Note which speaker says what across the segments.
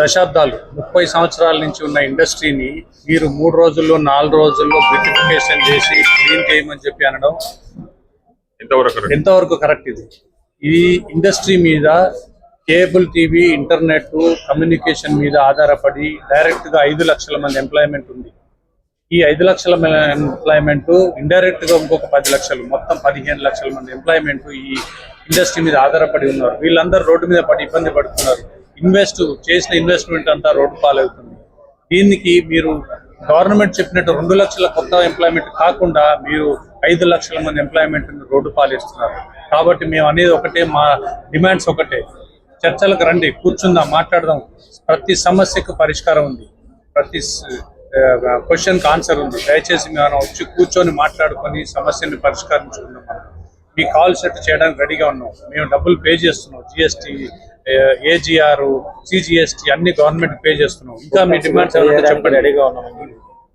Speaker 1: దశాబ్దాలు ముప్పై సంవత్సరాల నుంచి ఉన్న ఇండస్ట్రీని మీరు మూడు రోజుల్లో నాలుగు రోజుల్లో బ్యూటిఫికేషన్ చేసి క్లీన్ చేయమని చెప్పి అనడం
Speaker 2: ఎంతవరకు?
Speaker 1: ఎంతవరకు కరెక్ట్ ఇది? ఈ ఇండస్ట్రీ మీద కేబుల్ టీవీ ఇంటర్నెట్ కమ్యూనికేషన్ మీద ఆధారపడి డైరెక్ట్గా ఐదు లక్షల మంది ఎంప్లాయ్మెంట్ ఉంది. ఈ ఐదు లక్షల ఎంప్లాయ్మెంట్ ఇండైరెక్ట్గా ఇంకొక పది లక్షలు మొత్తం పదిహేను లక్షల మంది ఎంప్లాయ్మెంట్ ఈ ఇండస్ట్రీ మీద ఆధారపడి ఉన్నారు. వీళ్ళందరూ రోడ్డు మీద పడి ఇబ్బంది పడుతున్నారు. ఇన్వెస్ట్ చేసిన ఇన్వెస్ట్మెంట్ అంతా రోడ్డు పాలవుతుంది. దీనికి మీరు గవర్నమెంట్ చెప్పినట్టు రెండు లక్షల కొత్త ఎంప్లాయ్మెంట్ కాకుండా మీరు ఐదు లక్షల మంది ఎంప్లాయ్మెంట్ రోడ్డు పాలిస్తున్నారు. కాబట్టి మేము అనేది ఒకటే మా డిమాండ్స్ ఒకటే. చర్చలకు రండి కూర్చుందాం మాట్లాడదాం. ప్రతి సమస్యకు పరిష్కారం ఉంది. ప్రతి క్వశ్చన్కి ఆన్సర్ ఉంది. దయచేసి మేము వచ్చి కూర్చొని మాట్లాడుకొని సమస్యని పరిష్కరించుకుందాం మీ కాల్ సెట్ చేయడానికి రెడీగా ఉన్నాం. మేము డబ్బులు పే చేస్తున్నాం జిఎస్టీ ఏజిఆర్ సిజిఎస్టీ అన్ని గవర్నమెంట్ పే చేస్తున్నాం. ఇంకా మీ డిమాండ్స్ ఏమైనా చెప్పండి. రెడీగా
Speaker 3: ఉన్నాం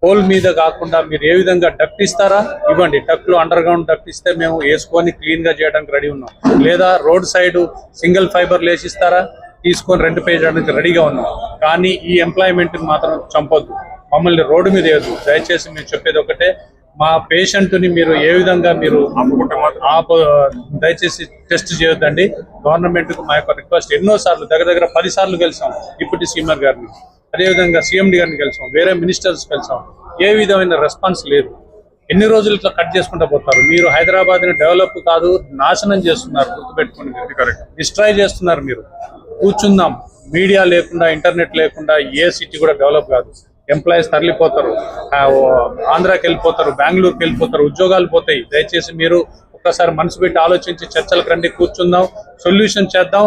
Speaker 1: పోల్ మీద కాకుండా మీరు ఏ విధంగా డక్ట్ ఇస్తారా? ఇవ్వండి. డక్ట్లో అండర్ గ్రౌండ్ డక్ట్ ఇస్తే మేము వేసుకొని క్లీన్గా చేయడానికి రెడీ ఉన్నాం. లేదా రోడ్ సైడ్ సింగిల్ ఫైబర్ లేసిస్తారా తీసుకొని రెంట్ పే చేయడానికి రెడీగా ఉన్నాం. కానీ ఈ ఎంప్లాయ్మెంట్ మాత్రం చంపొద్దు. మమ్మల్ని రోడ్డు మీద వేయద్దు. దయచేసి మీరు చెప్పేది ఒకటే. మా పేషెంట్ని మీరు ఏ విధంగా మీరు ఆప దయచేసి టెస్ట్ చేయొద్దండి. గవర్నమెంట్కు మా యొక్క రిక్వెస్ట్ ఎన్నో సార్లు దగ్గర దగ్గర పది సార్లు కలిసాం డిప్యూటీ సీఎంఆర్ గారిని. అదేవిధంగా సీఎండి గారిని కలిసాం వేరే మినిస్టర్స్ కలిసాం ఏ విధమైన రెస్పాన్స్ లేదు. ఎన్ని రోజులు ఇట్లా కట్ చేసుకుంటూ పోతారు? మీరు హైదరాబాద్ని డెవలప్ కాదు నాశనం చేస్తున్నారు గుర్తుపెట్టుకోండి మీరు. డిస్ట్రాయ్ చేస్తున్నారు మీరు. కూర్చుందాం. మీడియా లేకుండా ఇంటర్నెట్ లేకుండా ఏ సిటీ కూడా డెవలప్ కాదు. ఎంప్లాయీస్ తరలిపోతారు. ఆంధ్రాకి వెళ్ళిపోతారు బెంగళూరుకి వెళ్ళిపోతారు ఉద్యోగాలు పోతాయి. దయచేసి మీరు ఒక్కసారి మనసు పెట్టి ఆలోచించి చర్చలకు రండి కూర్చుందాం సొల్యూషన్ చేద్దాం.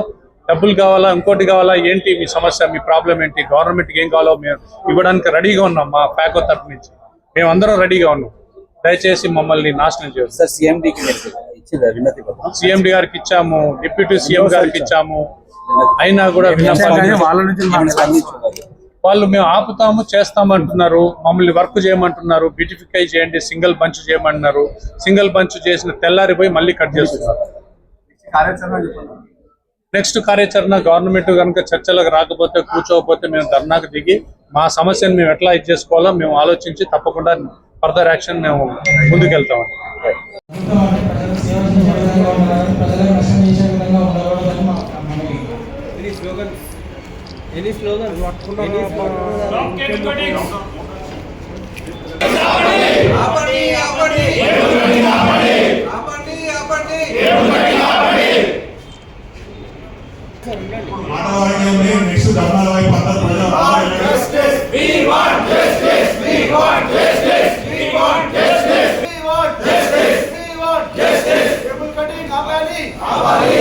Speaker 1: డబ్బులు కావాలా ఇంకోటి కావాలా ఏంటి మీ సమస్య మీ ప్రాబ్లం ఏంటి గవర్నమెంట్కి ఏం కావాలో మేము ఇవ్వడానికి రెడీగా ఉన్నాం మా ప్యాకో తరపు నుంచి. మేమందరం రెడీగా ఉన్నాం. దయచేసి మమ్మల్ని నాశనం చేయొద్దు.
Speaker 3: సార్ సీఎండీకి
Speaker 1: సీఎండి గారికి ఇచ్చాము డిప్యూటీ సీఎం గారికి ఇచ్చాము. అయినా కూడా వాళ్ళ
Speaker 4: నుంచి
Speaker 1: వాళ్ళు మేము ఆపుతాము చేస్తాము అంటున్నారు మమ్మల్ని వర్క్ చేయమంటున్నారు. బ్యూటిఫికై చేయండి సింగిల్ బంచ్ చేయమంటున్నారు. సింగిల్ బంచ్ చేసిన తెల్లారిపోయి మళ్ళీ కట్ చేస్తున్నారు. నెక్స్ట్ కార్యాచరణ గవర్నమెంట్ కనుక చర్చలకు రాకపోతే కూర్చోకపోతే మేము ధర్నాకు దిగి మా సమస్యను మేము ఎట్లా ఇది చేసుకోవాలో మేము ఆలోచించి తప్పకుండా ఫర్దర్ యాక్షన్ మేము ముందుకెళ్తామండి.
Speaker 5: ఎనీ స్లోగన్ ఎనీ
Speaker 4: ఆపండి
Speaker 3: ఆపండి
Speaker 4: ఆపండి ఆపండి
Speaker 2: మానవాళిలోనే నెక్స్ట్ ధర్మాల వైపు అందరూ ప్రజలు justice we want justice we
Speaker 4: want justice we want justice we want justice we want justice table cutting ఆపాలి ఆపాలి